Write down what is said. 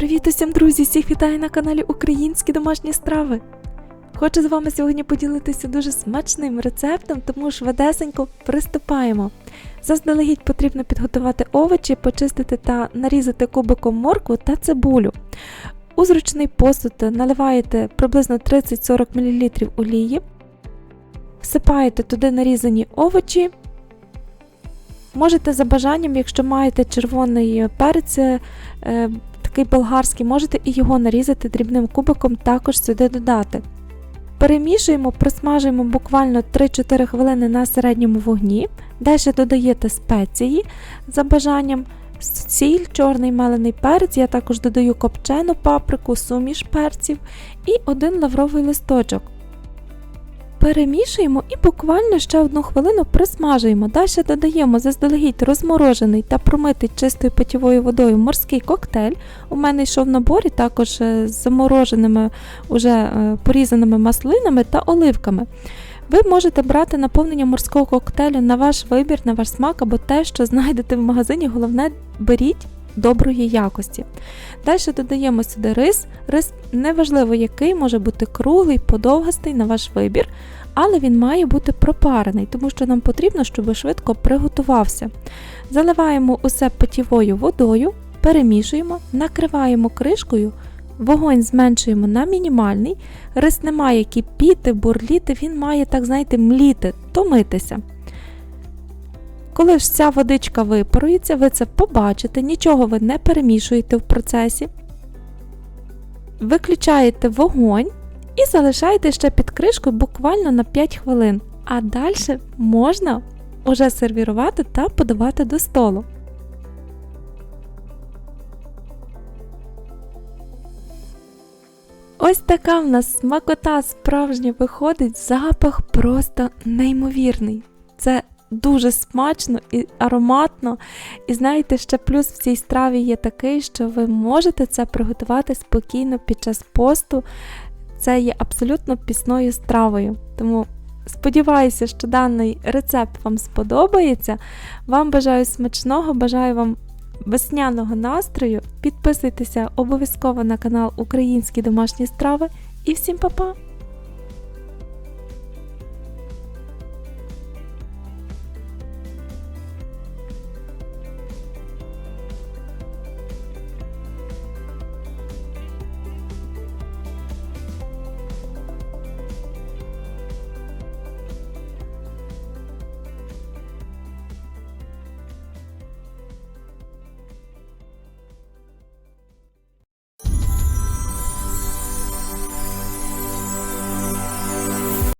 Привіт усім, друзі! Всіх вітаю на каналі Українські домашні страви. Хочу з вами сьогодні поділитися дуже смачним рецептом, тому швидесенько приступаємо. Заздалегідь потрібно підготувати овочі, почистити та нарізати кубиком моркву та цибулю. У зручний посуд наливаєте приблизно 30-40 мл олії, всипаєте туди нарізані овочі. Можете за бажанням, якщо маєте червоний перець, е, такий болгарський, можете і його нарізати дрібним кубиком, також сюди додати. Перемішуємо, присмажуємо буквально 3-4 хвилини на середньому вогні. Далі додаєте спеції за бажанням, сіль, чорний мелений перець, я також додаю копчену паприку, суміш перців і один лавровий листочок. Перемішуємо і буквально ще одну хвилину присмажуємо. Далі додаємо заздалегідь розморожений та промитий чистою питьовою водою морський коктейль. У мене йшов в наборі також е, з замороженими уже е, порізаними маслинами та оливками. Ви можете брати наповнення морського коктейлю на ваш вибір, на ваш смак або те, що знайдете в магазині. Головне, беріть доброї якості. Далі додаємо сюди рис. Рис неважливо який, може бути круглий, подовгастий на ваш вибір, але він має бути пропарений, тому що нам потрібно, щоб швидко приготувався. Заливаємо усе питєвою водою, перемішуємо, накриваємо кришкою. Вогонь зменшуємо на мінімальний, рис не має кипіти, бурліти, він має, так знаєте, мліти, томитися. Коли ж ця водичка випарується, ви це побачите, нічого ви не перемішуєте в процесі. Виключаєте вогонь і залишаєте ще під кришкою буквально на 5 хвилин. А далі можна уже сервірувати та подавати до столу. Ось така в нас смакота справжня виходить, запах просто неймовірний. Це дуже смачно і ароматно. І знаєте, ще плюс в цій страві є такий, що ви можете це приготувати спокійно під час посту. Це є абсолютно пісною стравою. Тому сподіваюся, що даний рецепт вам сподобається. Вам бажаю смачного, бажаю вам весняного настрою. Підписуйтеся обов'язково на канал Українські домашні страви і всім па-па!